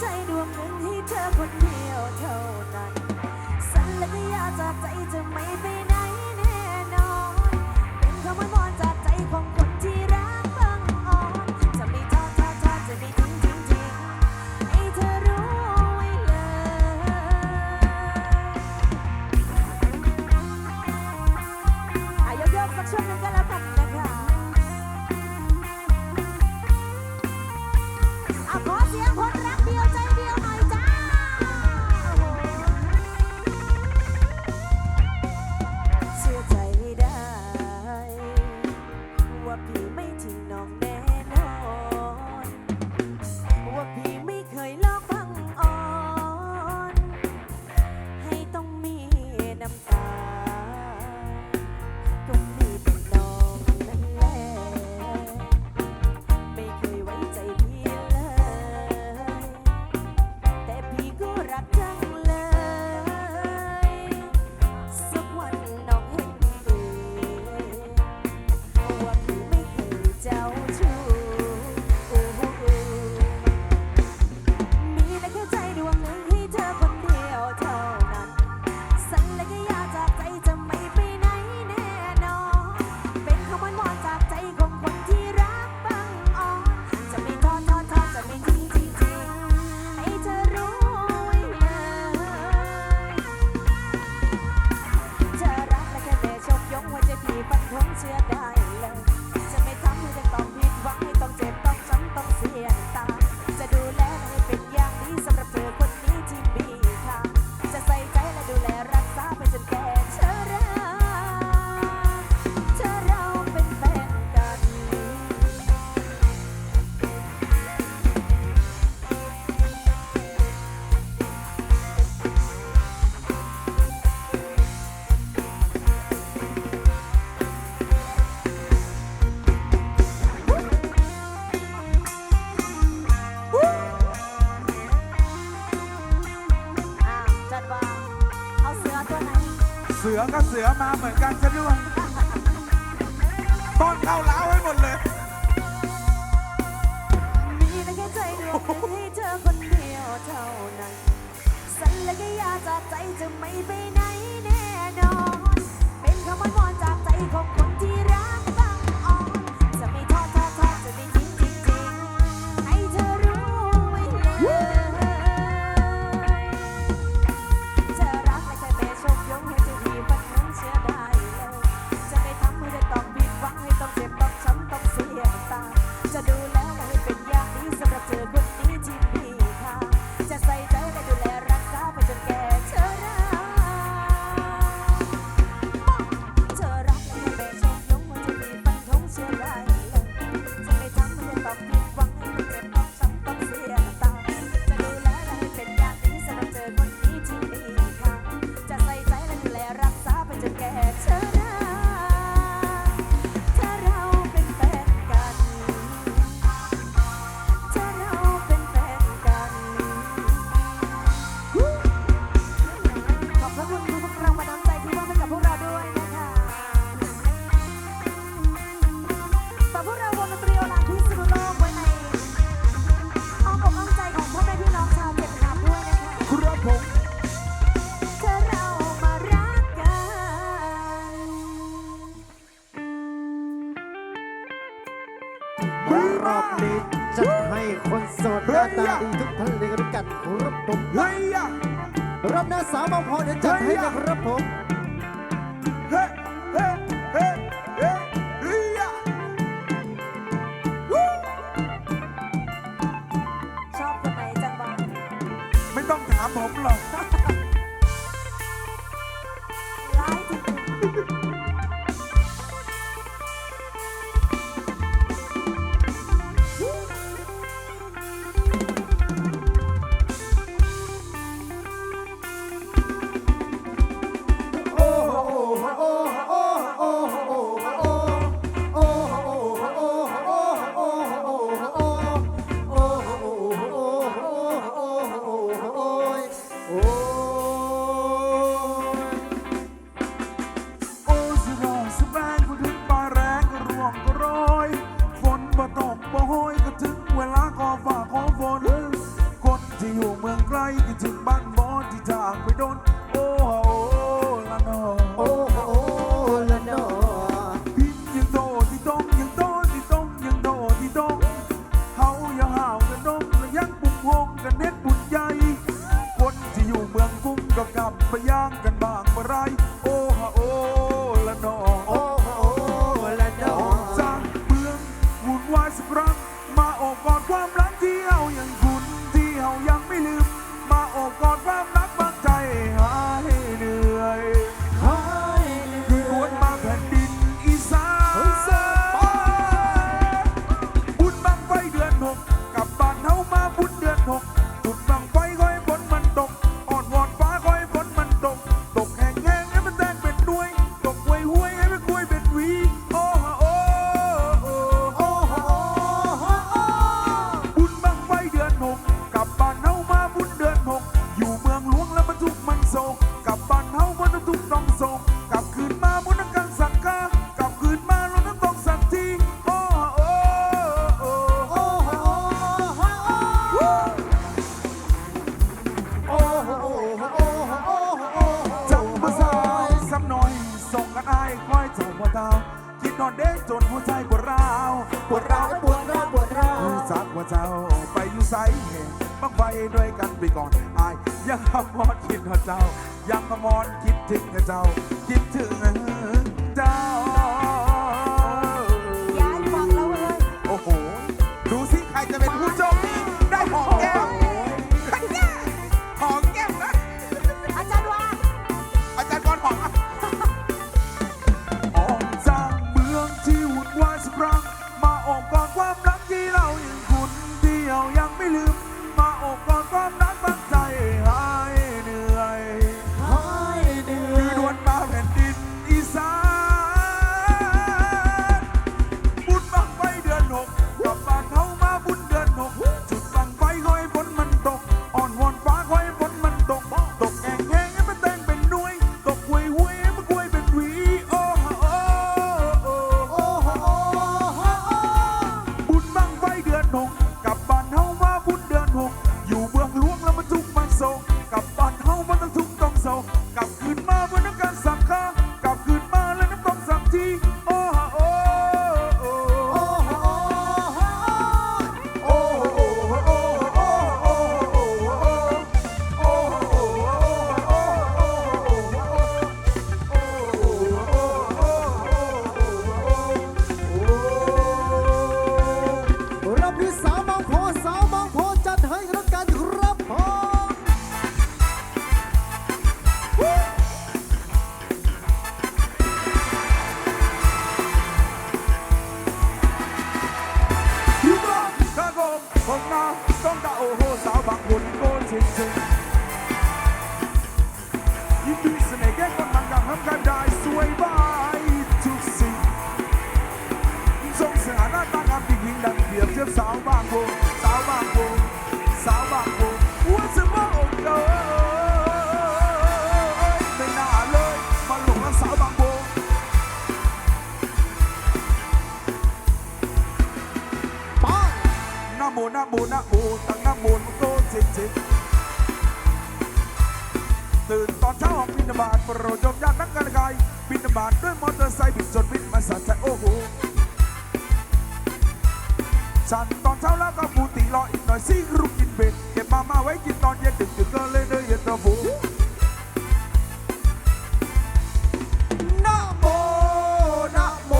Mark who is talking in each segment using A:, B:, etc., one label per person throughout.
A: ใจดวงหนึ่งที่เธอคนเดียวเท่านั้น สัญญาจากใจจะไม่ไปไหน สือมาเห
B: มือนกันซะด้วยต้อนเข้าเล้าให้หมดเลย
A: มีแต่แค่ใจดวงหนึ่งให้เธอคนเดียวเท่านั้น สัญญาแค่ยากจากใจจะไม่ไปไหนแน่นอน เป็นคำอ้นวอนจากใจของคน
C: ที่รัก คนโสดหน้าตาดีทุกท่านเลยกันครับผมรับหน้าสาวบางพรจะ
A: จั
B: ดให้นะครับผม for young มอนคิดถึงเจ้า คิดถึงเจ้า
A: ย้ายฟังแล้วเว้ย
B: โอ้โห ดูสิใครจะเป็นผู้โชค บูนะบูตั้งนะ
C: บูนโก
B: จิจิตื่นตอนเช้าออกบินบาตโปรดยมญาตินักการกายบินบาตด้วยมอเตอร์ไซค์บิดจนบินมาสัตว์ใจโอ้โหฉันตอนเช้าแล้วก็ปูตีลออีกหน่อยซิรุกินเบ็ดเก็บมามาไว้กินตอนเย็นดึกดึกก็เลยเนยเย็นตะบูนะโมนะโม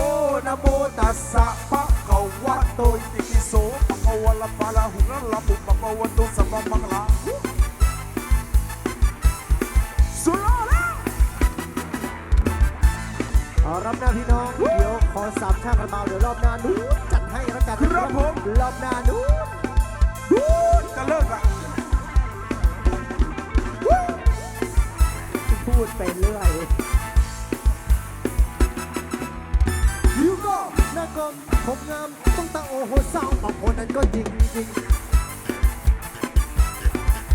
B: นะโมตัสสะปะกวะโตติ วลปลาหุลลาบุปปวตุสัมบังลาสุลละ
C: เอรับหน้าพี่น้องเดี๋ยวขอสามชาติกระเบาเดี๋ยวรอบหน้านู้นจัดให้แล้วกันครับ
B: ผม
C: รอบหน้านู้น
B: จะเลิกละ
C: พูดไปเรื่อยยูโก้หน้ากลมผมงาม อ้โหสาวบางคนนั้นก็จริงจริง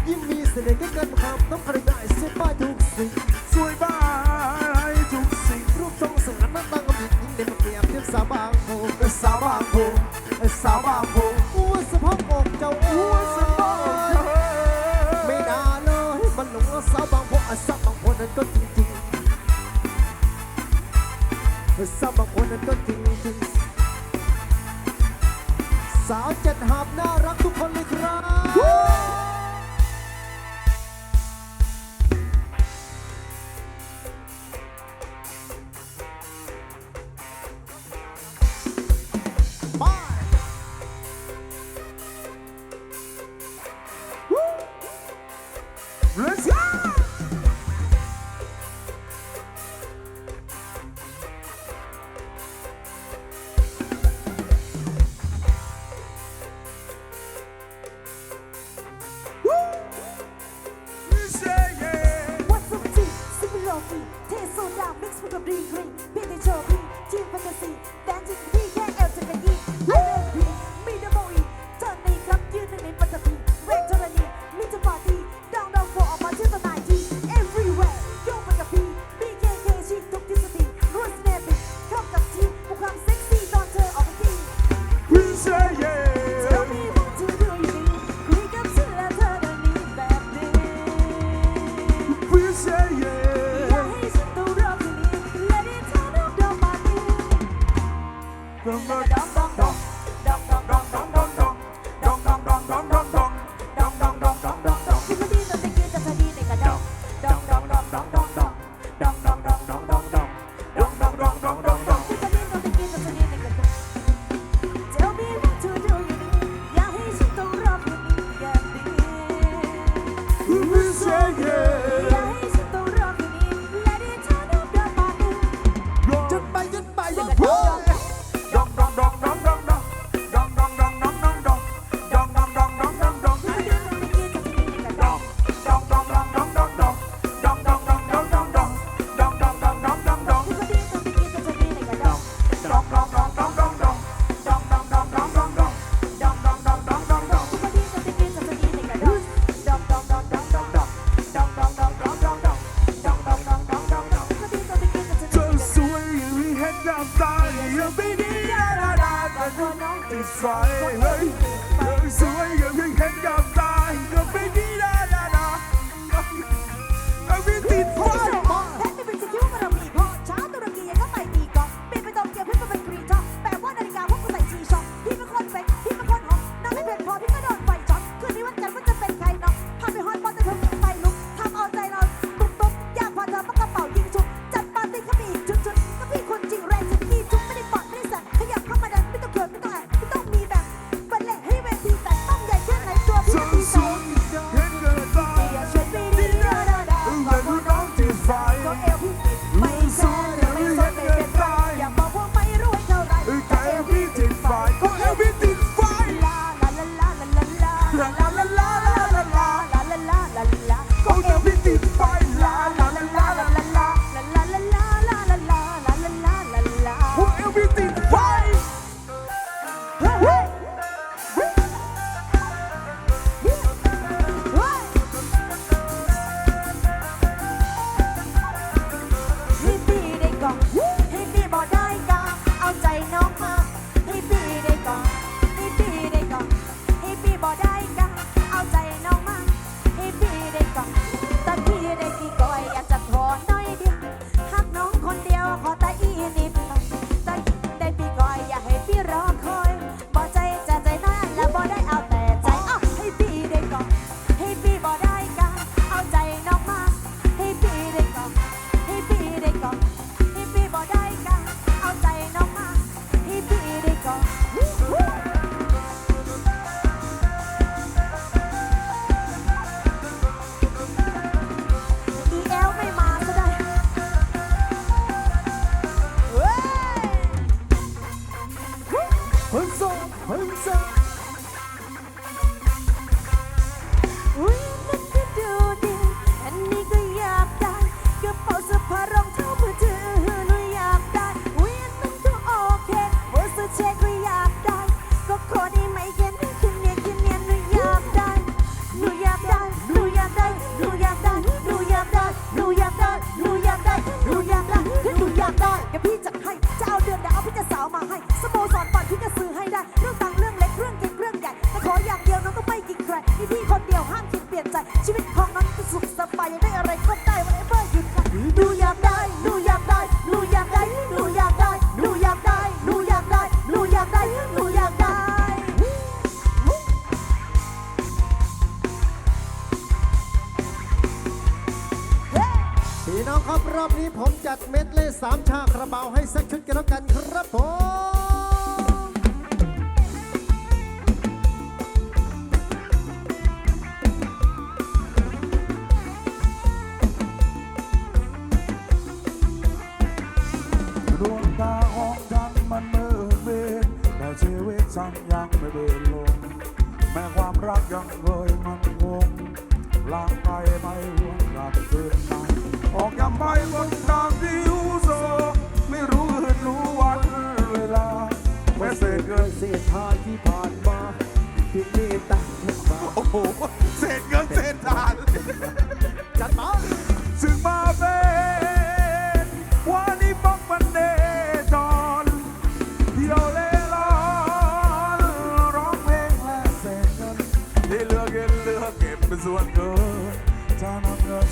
C: ยิ่งมีเสน่ห์ก็เกินคำต้องใครได้เสียบ้าทุกสิ่ง
B: สวยบ้าทุกสิ่ง
C: รูปทรงสังนั้นตั้งกับหงยิ่งเด่นเปรียบเทียบสาวบางโพ
B: สาวบางโพสาวบางโพ
C: อ้วนสะพอกอกเจ้า
A: อ้วน
B: สะ
A: พอก
B: เจ้าไม่น่าเล
A: ยมันหลงสาวบาง
C: โพ
A: สาวบา
C: งคนนั้น
B: ก็
C: จ
B: ริงจริงสา
C: ว
B: บา
C: งคนนั้
B: นก็จริง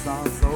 B: song.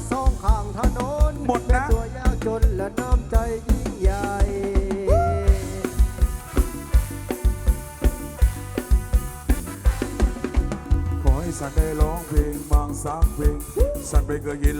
B: และ
C: สองข้างถนน
B: หมดนะ
C: ตัวยากจนและน้ำใจยิ่งใหญ่
B: ขอใสันได้ร้องเพลงบางสักเพลง สันไปเคยยิน